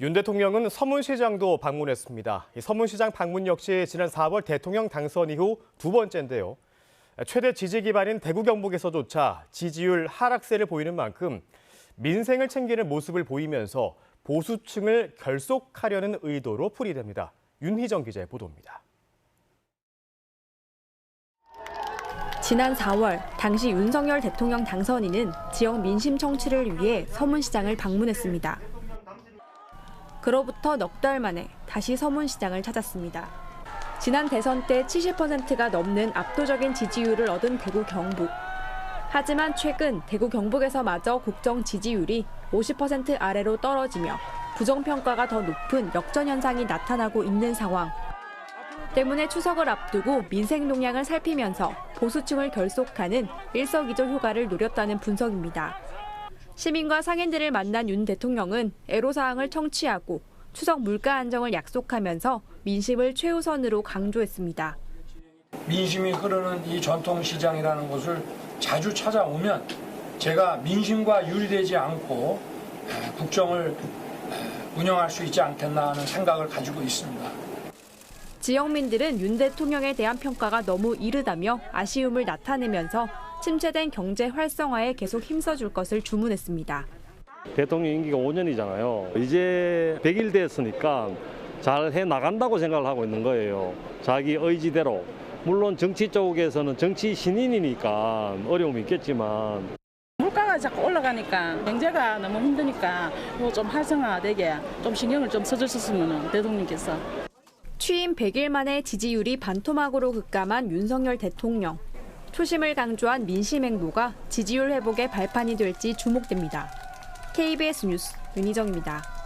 윤 대통령은 서문시장도 방문했습니다. 이 서문시장 방문 역시 지난 4월 대통령 당선 이후 두 번째인데요. 최대 지지 기반인 대구 경북에서조차 지지율 하락세를 보이는 만큼 민생을 챙기는 모습을 보이면서 보수층을 결속하려는 의도로 풀이됩니다. 윤희정 기자의 보도입니다. 지난 4월 당시 윤석열 대통령 당선인은 지역 민심 청취를 위해 서문시장을 방문했습니다. 그로부터 넉 달 만에 다시 서문시장을 찾았습니다. 지난 대선 때 70%가 넘는 압도적인 지지율을 얻은 대구 경북. 하지만 최근 대구 경북에서 마저 국정 지지율이 50% 아래로 떨어지며 부정평가가 더 높은 역전 현상이 나타나고 있는 상황. 때문에 추석을 앞두고 민생 동향을 살피면서 보수층을 결속하는 일석이조 효과를 노렸다는 분석입니다. 시민과 상인들을 만난 윤 대통령은 애로사항을 청취하고 추석 물가 안정을 약속하면서 민심을 최우선으로 강조했습니다. 민심이 흐르는 이 전통시장이라는 곳을 자주 찾아오면 제가 민심과 유리되지 않고 에, 국정을 에, 운영할 수 있지 않겠나 하는 생각을 가지고 있습니다. 지역민들은 윤 대통령에 대한 평가가 너무 이르다며 아쉬움을 나타내면서 침체된 경제 활성화에 계속 힘써줄 것을 주문했습니다. 대통령 임기가 5년이잖아요. 이제 100일 됐으니까 잘 해 나간다고 생각을 하고 있는 거예요. 자기 의지대로. 물론 정치 쪽에서는 정치 신인이니까 어려움이 있겠지만 물가가 자꾸 올라가니까 경제가 너무 힘드니까 이거 좀 활성화되게 좀 신경을 좀 써주셨으면 대통령께서 취임 100일 만에 지지율이 반토막으로 급감한 윤석열 대통령. 초심을 강조한 민심 행보가 지지율 회복의 발판이 될지 주목됩니다. KBS 뉴스 윤희정입니다.